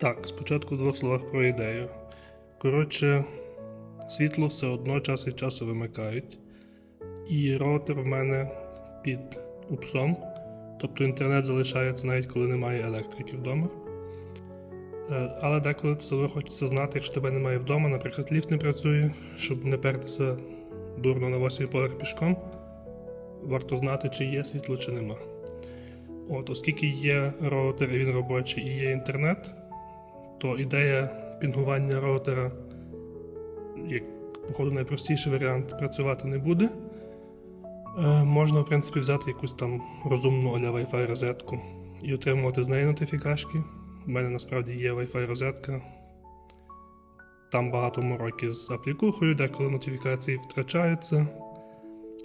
Так, спочатку в двох словах про ідею. Коротше, світло все одно час від часу вимикають. І роутер в мене під упсом. Тобто інтернет залишається навіть коли немає електрики вдома. Е, Але деколи одно хочеться знати, якщо тебе немає вдома, наприклад, ліфт не працює, щоб не пертися дурно на восьмий поверх пішком. Варто знати, чи є світло, чи нема. От, оскільки є роутер, і він робочий і є інтернет, то ідея пінгування роутера, як походу найпростіший варіант, працювати не буде. Е, можна, в принципі, взяти якусь там розумну аля Wi-Fi розетку і отримувати з неї нотифікашки. У мене насправді є Wi-Fi розетка. Там багато мороки з аплікухою, деколи нотифікації втрачаються.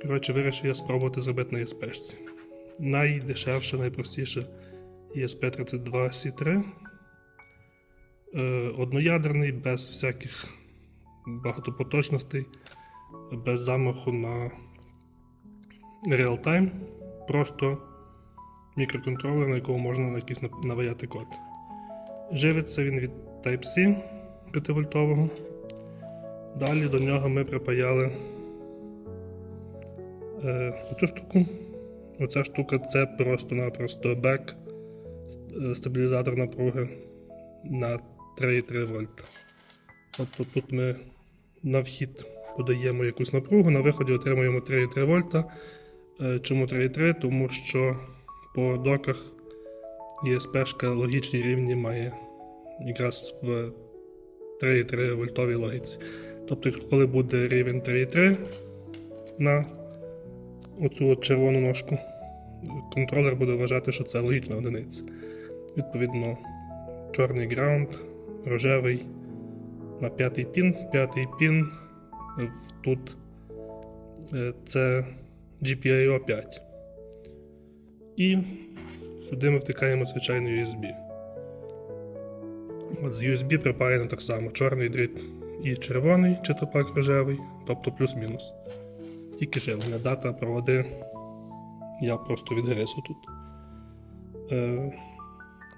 Коротше, вирішив я спробувати зробити на ESP. Найдешевше, найпростіше ESP32C3. Е, одноядерний, без всяких багатопоточностей, без замаху на реал-тайм. Просто мікроконтролер, на якому можна на якийсь наваяти код. Живиться він від Type-C 5-вольтового. Далі до нього ми припаяли е, оцю штуку. Оця штука це просто-напросто бек е, стабілізатор напруги на 3,3 вольта. Тобто тут ми на вхід подаємо якусь напругу, на виході отримуємо 3,3 вольта. Е, Чому 3,3? Тому що по доках ЄСПшка логічні рівні має якраз в 3,3 вольтовій логіці. Тобто, коли буде рівень 3,3 на оцю от червону ножку, контролер буде вважати, що це логічна одиниця. Відповідно, чорний граунд, рожевий на п'ятий пін, п'ятий пін тут е, це GPIO 5. І сюди ми втикаємо звичайний USB. От з USB припаяно так само чорний дріт і червоний, чи то пак рожевий, тобто плюс-мінус. Тільки живлення, дата, проводи. Я просто відгризу тут. Е,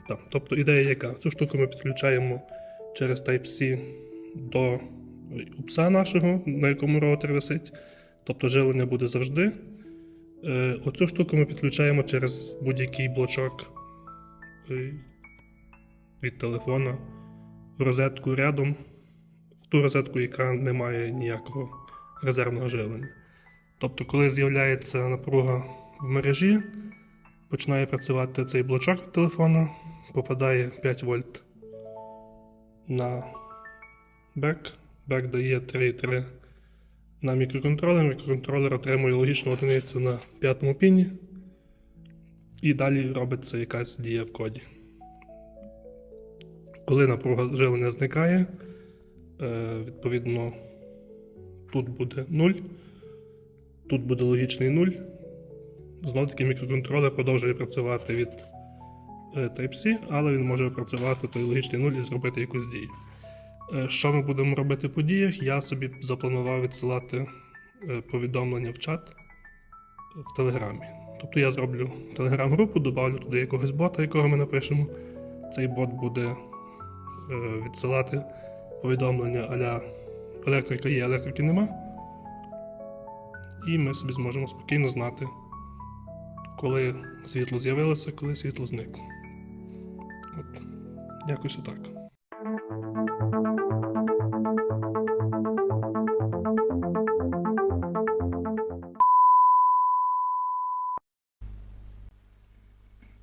так, тобто ідея яка? Цю штуку ми підключаємо через Type-C до упса нашого, на якому роутер висить. Тобто живлення буде завжди. Е, оцю штуку ми підключаємо через будь-який блочок е, від телефона в розетку рядом, в ту розетку, яка не має ніякого резервного живлення. Тобто, коли з'являється напруга в мережі, починає працювати цей блочок від телефона, попадає 5 вольт на бек. Бек дає 3,3 на мікроконтролер. Мікроконтролер отримує логічну одиницю на п'ятому піні. І далі робиться якась дія в коді. Коли напруга живлення зникає, е, відповідно тут буде 0, тут буде логічний 0. Знову таки мікроконтролер продовжує працювати від Type-C, але він може працювати той логічний 0 і зробити якусь дію. Е, Що ми будемо робити по діях? Я собі запланував відсилати е, повідомлення в чат в Телеграмі. Тобто я зроблю телеграм-групу, додавлю туди якогось бота, якого ми напишемо. Цей бот буде е, відсилати повідомлення аля електрика є, електрики нема. І ми собі зможемо спокійно знати, коли світло з'явилося, коли світло зникло. От. Якось отак.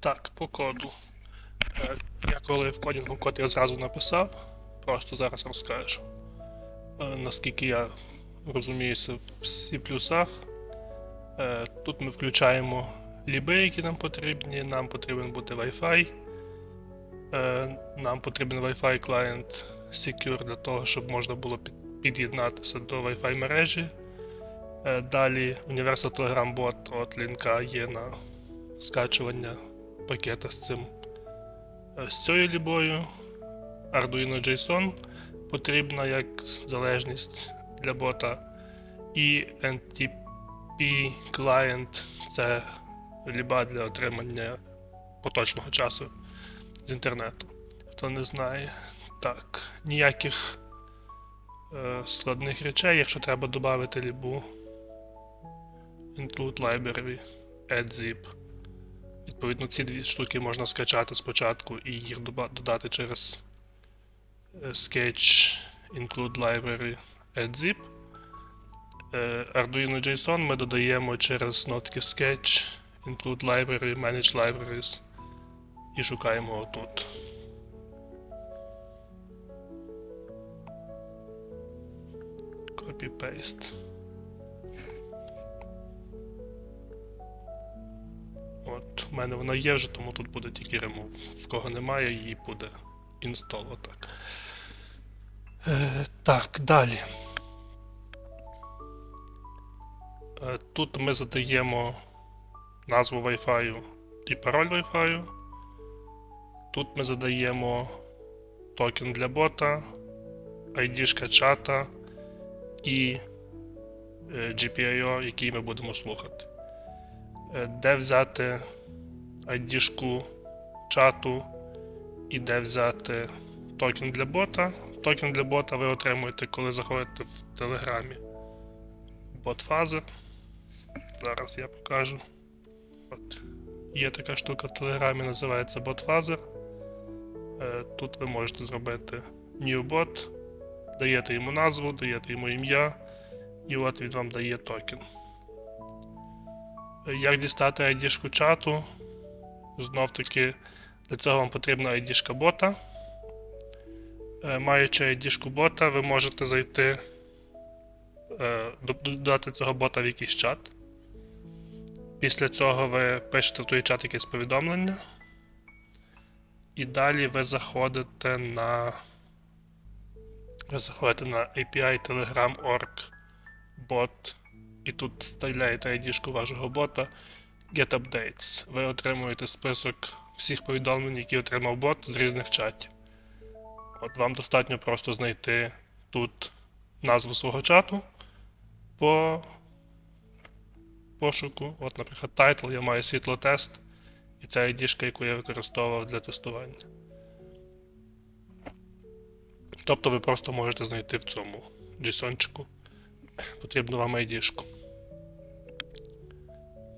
Так, по коду. Е, Я коли в кодінгу код я зразу написав, просто зараз розкажу. Е, Наскільки я розуміюся в C++, е, тут ми включаємо ліби, які нам потрібні. Нам потрібен буде Wi-Fi. Е, Нам потрібен Wi-Fi клієнт Secure для того, щоб можна було під'єднатися до Wi-Fi мережі. Е, Далі Universal Telegram Bot от лінка є на скачування пакета з цим е, з цією лібою. Arduino JSON потрібна як залежність для бота. І NTP Client це ліба для отримання поточного часу з інтернету. Хто не знає. Так, ніяких е, складних речей, якщо треба додати лібу. Include library, add zip. Відповідно, ці дві штуки можна скачати спочатку і їх додати через е, sketch include library add. Е, Arduino JSON ми додаємо через нотки sketch include library, manage libraries і шукаємо отут. Copy-paste. От, в мене вона є вже, тому тут буде тільки remove. В кого немає, її буде install. Отак. Е, так, далі. Е, тут ми задаємо назву Wi-Fi і пароль Wi-Fi. Тут ми задаємо токен для бота, ID чата і е, GPIO, який ми будемо слухати. Е, Де взяти ID чату і де взяти токен для бота. Токен для бота ви отримуєте, коли заходите в Телеграмі бот-фазер. Зараз я покажу. От. Є така штука в Телеграмі, називається BotFuzzer. Е, Тут ви можете зробити new bot, даєте йому назву, даєте йому ім'я, і от він вам дає токен. Е, Як дістати ID-шку чату? Знов таки, для цього вам потрібна ID-шка бота. Е, Маючи ID-шку бота, ви можете зайти, додати цього бота в якийсь чат. Після цього ви пишете в той чат якесь повідомлення. І далі ви заходите на. Ви заходите на API Telegram.org bot. І тут вставляєте ID вашого бота Get Updates. Ви отримуєте список всіх повідомлень, які отримав бот з різних чатів. От вам достатньо просто знайти тут назву свого чату по пошуку. От, наприклад, title, я маю світлотест, і це ID, яку я використовував для тестування. Тобто ви просто можете знайти в цьому JSON-чику потрібну вам ID.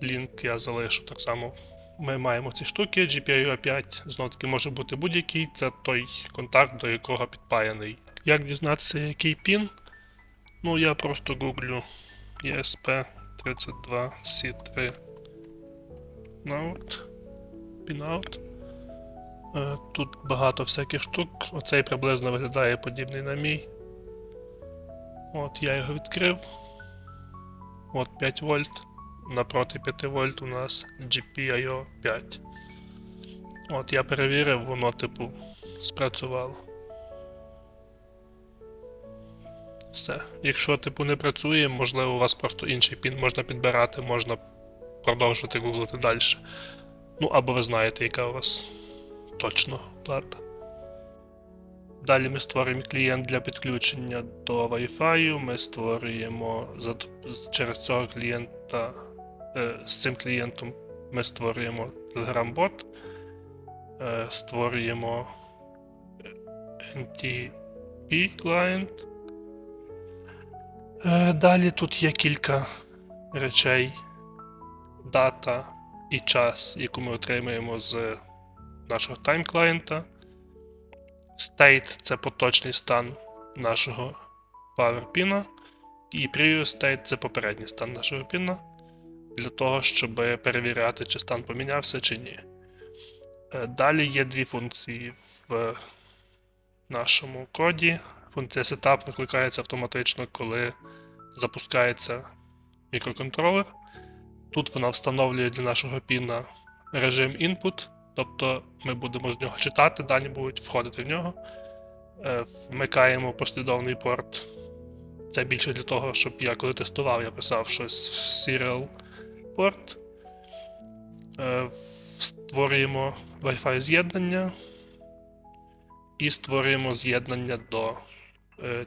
Лінк я залишу так само. Ми маємо ці штуки, GPIO 5, знову таки може бути будь-який, це той контакт, до якого підпаяний. Як дізнатися, який пін? Ну, я просто гуглю ESP32C3 Note. Pinout. Е, Тут багато всяких штук. Оцей приблизно виглядає подібний на мій. От я його відкрив. От 5 вольт. Напроти 5 вольт у нас GPIO 5. От я перевірив, воно, типу, спрацювало. Все. Якщо, типу, не працює, можливо, у вас просто інший пін можна підбирати, можна продовжувати гуглити далі. Ну, або ви знаєте, яка у вас точно дата. Далі ми створюємо клієнт для підключення до Wi-Fi. Ми створюємо через цього клієнта. Е, з цим клієнтом ми створюємо Telegram-бот, е, створюємо NTP. Е, далі тут є кілька речей. Дата і час, яку ми отримуємо з нашого тайм-клієнта. State це поточний стан нашого PowerPin, і Previous State це попередній стан нашого піна для того, щоб перевіряти, чи стан помінявся чи ні. Е, Далі є дві функції в нашому коді. Функція Setup викликається автоматично, коли запускається мікроконтролер. Тут вона встановлює для нашого піна режим input, тобто ми будемо з нього читати, дані будуть входити в нього. Е, Вмикаємо послідовний порт. Це більше для того, щоб я коли тестував, я писав щось в serial порт. Е, Створюємо Wi-Fi з'єднання і створюємо з'єднання до е,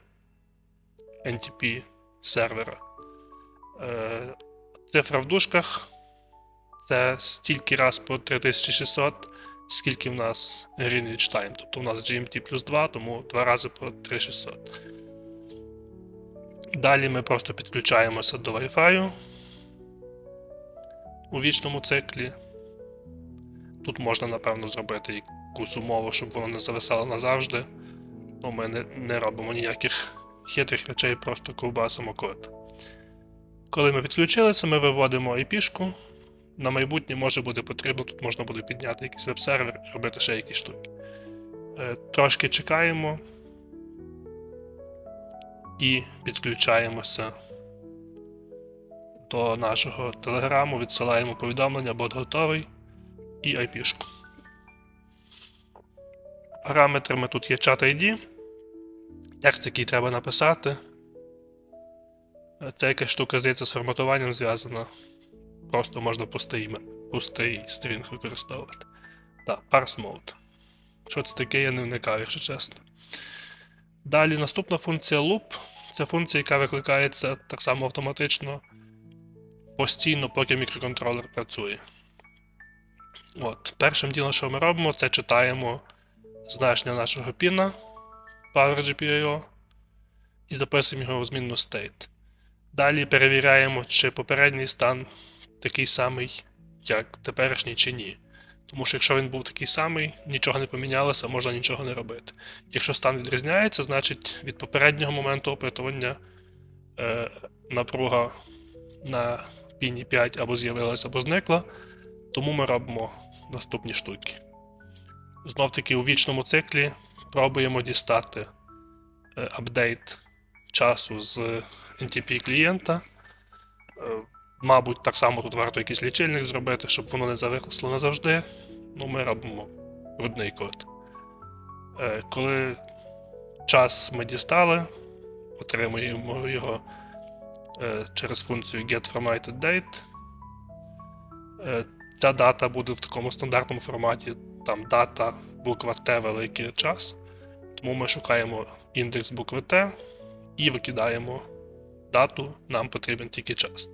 NTP сервера. Цифра в дужках це стільки раз по 3600, скільки в нас Greenwich Time. Тобто у нас GMT плюс 2, тому 2 рази по 3600. Далі ми просто підключаємося до Wi-Fi у вічному циклі. Тут можна, напевно, зробити якусь умову, щоб воно не зависало назавжди. Ну, ми не, не робимо ніяких хитрих речей, просто ковбасимо код. Коли ми підключилися, ми виводимо IP-шку. На майбутнє може бути потрібно, тут можна буде підняти якийсь веб-сервер і робити ще якісь штуки. Е, Трошки чекаємо і підключаємося до нашого телеграму, відсилаємо повідомлення, бот готовий і IP-шку. Параметрами тут є чат ID. Текст, який треба написати. Це якась штука, здається, з форматуванням зв'язана. Просто можна пустий, пустий стрінг використовувати. Так, parse mode. Що це таке, я не вникав, якщо чесно. Далі наступна функція loop. Це функція, яка викликається так само автоматично постійно, поки мікроконтролер працює. От, першим ділом, що ми робимо, це читаємо значення нашого піна PowerGPIO і записуємо його в змінну state. Далі перевіряємо, чи попередній стан такий самий, як теперішній, чи ні. Тому що якщо він був такий самий, нічого не помінялося, можна нічого не робити. Якщо стан відрізняється, значить від попереднього моменту опитування е, напруга на піні 5 або з'явилася, або зникла. Тому ми робимо наступні штуки. Знов таки у вічному циклі пробуємо дістати е, апдейт часу з NTP клієнта. Е, Мабуть, так само тут варто якийсь лічильник зробити, щоб воно не зависло назавжди. Ну, ми робимо брудний код. Е, Коли час ми дістали, отримуємо його е, через функцію getFormatedDate. Е, Ця дата буде в такому стандартному форматі. Там дата, буква Т великий час. Тому ми шукаємо індекс букви Т і викидаємо дату, нам потрібен тільки час.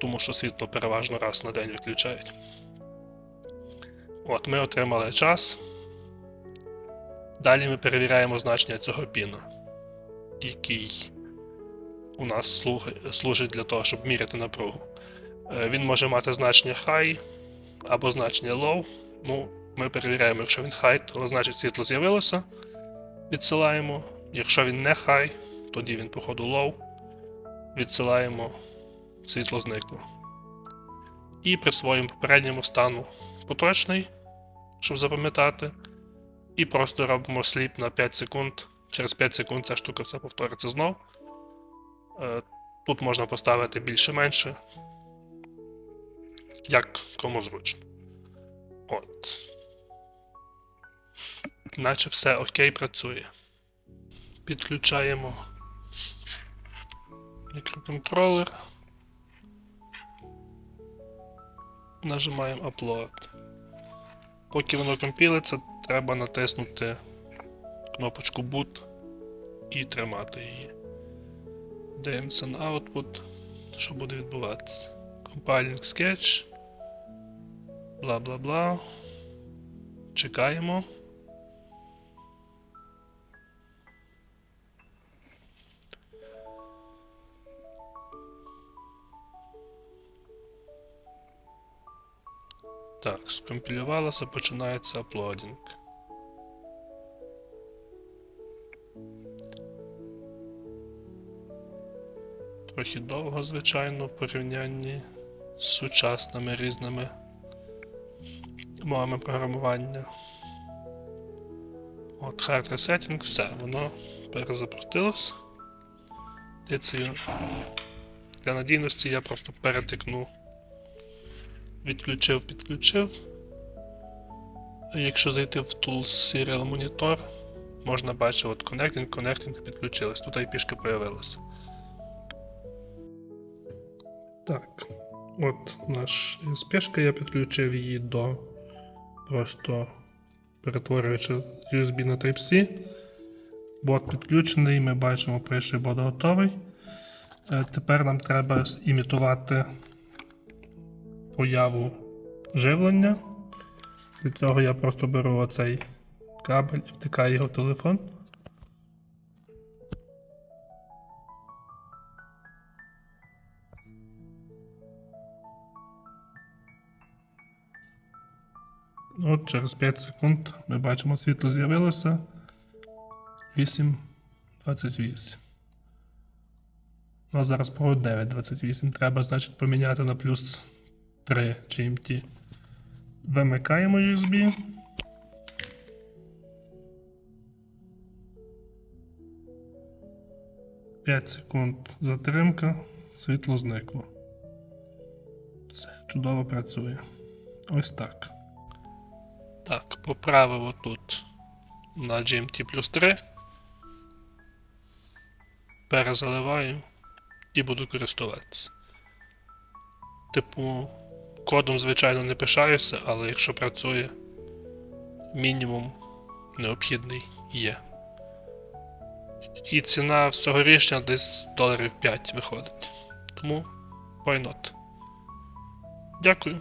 Тому що світло переважно раз на день виключають. От, ми отримали час. Далі ми перевіряємо значення цього піна, який у нас служить для того, щоб міряти напругу. Е, Він може мати значення high або значення low. Ну, ми перевіряємо, якщо він high, то значить світло з'явилося. Відсилаємо. Якщо він не high, тоді він, походу, low. Відсилаємо, світло зникло. І присвоїмо попередньому стану поточний, щоб запам'ятати. І просто робимо сліп на 5 секунд. Через 5 секунд ця штука все повториться знов. Е, Тут можна поставити більше-менше. Як кому зручно. От. Наче все окей працює. Підключаємо мікроконтролер. Нажимаємо Upload. Поки воно компілиться, треба натиснути кнопочку Boot і тримати її. Дивимося на output, що буде відбуватися. Compiling sketch. Бла бла бла. Чекаємо. Так, скомпілювалося, починається аплодінг. Трохи довго, звичайно, в порівнянні з сучасними різними мовами програмування. От hard resetting, все, воно перезапустилось. Дицею. Для надійності я просто перетикну. Відключив, підключив. Якщо зайти в Tools Serial Monitor, можна бачити от Connecting, Connecting підключилось. Тут IP-шка появилася. Так, от наш спешка, я підключив її до просто перетворюючи USB на Type-C. Бот підключений, ми бачимо, перший бот готовий. Е, Тепер нам треба імітувати появу живлення. Для цього я просто беру оцей кабель і втикаю його в телефон. От через 5 секунд ми бачимо, світло з'явилося. 8.28. Ну, а зараз по 9.28. Треба, значить, поміняти на плюс 3 GMT. Вимикаємо USB. П'ять секунд затримка, світло зникло. Все, чудово працює. Ось так. Так, поправив отут на GMT плюс 3. Перезаливаю і буду користуватися. Типу, кодом, звичайно, не пишаюся, але якщо працює, мінімум необхідний є. І ціна всього рішення десь доларів 5 виходить. Тому why not. Дякую.